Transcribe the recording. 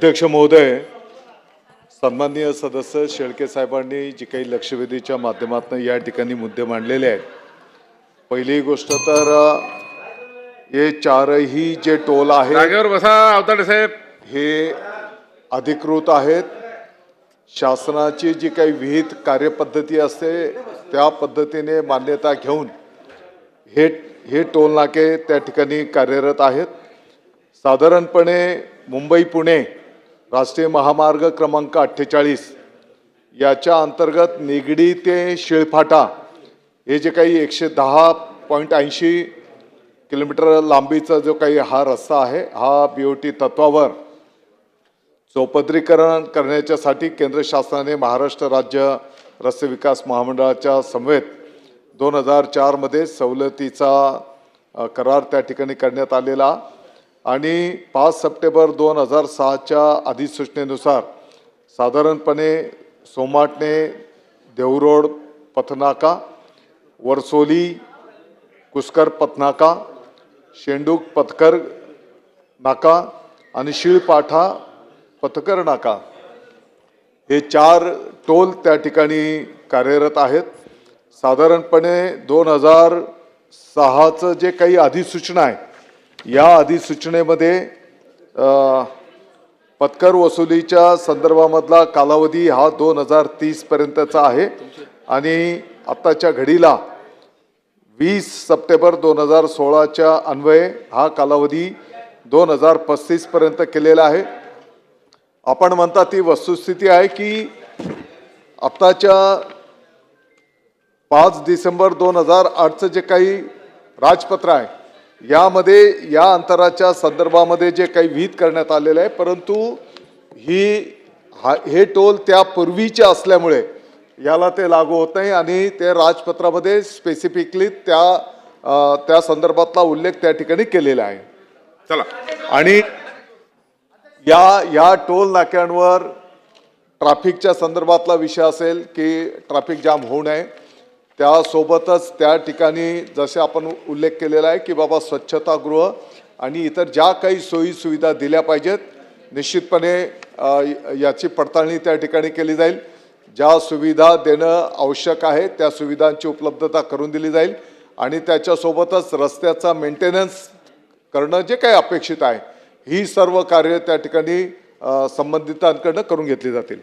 अध्यक्ष महोदय सन्माननीय सदस्य शेळके साहेबांनी जी काही लक्षवेधीच्या माध्यमातून या ठिकाणी मुद्दे मांडलेले आहेत. पहिली गोष्ट तर हे चारही जे टोल आहेत बसा अवताडे साहेब. हे अधिकृत आहेत. शासनाची जी काही विहित कार्यपद्धती असते त्या पद्धतीने मान्यता घेऊन हे हे टोल नाके त्या ठिकाणी कार्यरत आहेत. साधारणपणे मुंबई पुणे राष्ट्रीय महामार्ग क्रमांक अठ्ठेचाळीस. याच्या अंतर्गत निगडी ते शिळफाटा हे जे काही एकशे दहा पॉईंट ऐंशी किलोमीटर लांबीचा जो काही हा रस्ता आहे हा बी ओ टी तत्वावर चौपदरीकरण करण्याच्यासाठी केंद्र शासनाने महाराष्ट्र राज्य रस्ते विकास महामंडळाच्या समवेत दोन हजार चारमध्ये सवलतीचा करार त्या ठिकाणी करण्यात आलेला. आणि पाच सप्टेंबर दोन हजार सहाच्या अधिसूचनेनुसार साधारणपणे सोमाटणे देवरोड पथनाका वरसोली कुस्कर पथनाका शेंडूक पथकर नाका आणि शिळपाठा पथकर नाका हे चार टोल त्या ठिकाणी कार्यरत आहेत. साधारणपणे दोन हजार सहाचं जे काही अधिसूचना आहे या अधिसूचनेमध्ये पत्कर वसुलीच्या संदर्भामधला कालावधी हा दोन हजार तीसपर्यंतचा आहे. आणि आत्ताच्या घडीला वीस सप्टेंबर दोन हजार सोळाच्या अन्वये हा कालावधी दोन हजार पस्तीसपर्यंत केलेला आहे. आपण म्हणता ती वस्तुस्थिती आहे की आत्ताच्या पाच डिसेंबर दोन हजार आठचं जे काही राजपत्र आहे यामध्ये या अंतराच्या संदर्भामध्ये जे काही विहित करण्यात आलेलं आहे परंतु ही हा हे टोल त्या पूर्वीचे असल्यामुळे याला ते लागू होत नाही आणि ते राजपत्रामध्ये स्पेसिफिकली त्या त्या संदर्भातला उल्लेख त्या ठिकाणी केलेला आहे. चला. आणि या या टोल नाक्यांवर ट्रॅफिकच्या संदर्भातला विषय असेल की ट्रॅफिक जाम होऊ नये त्यासोबतच त्या ठिकाणी जसे आपण उल्लेख केलेला आहे की बाबा स्वच्छतागृह आणि इतर ज्या काही सोयी सुविधा दिल्या पाहिजेत निश्चितपणे याची पडताळणी त्या ठिकाणी केली जाईल. ज्या सुविधा देणं आवश्यक आहे त्या सुविधांची उपलब्धता करून दिली जाईल आणि त्याच्यासोबतच रस्त्याचा मेंटेनन्स करणं जे काही अपेक्षित आहे ही सर्व कार्य त्या ठिकाणी संबंधितांकडनं करून घेतली जातील.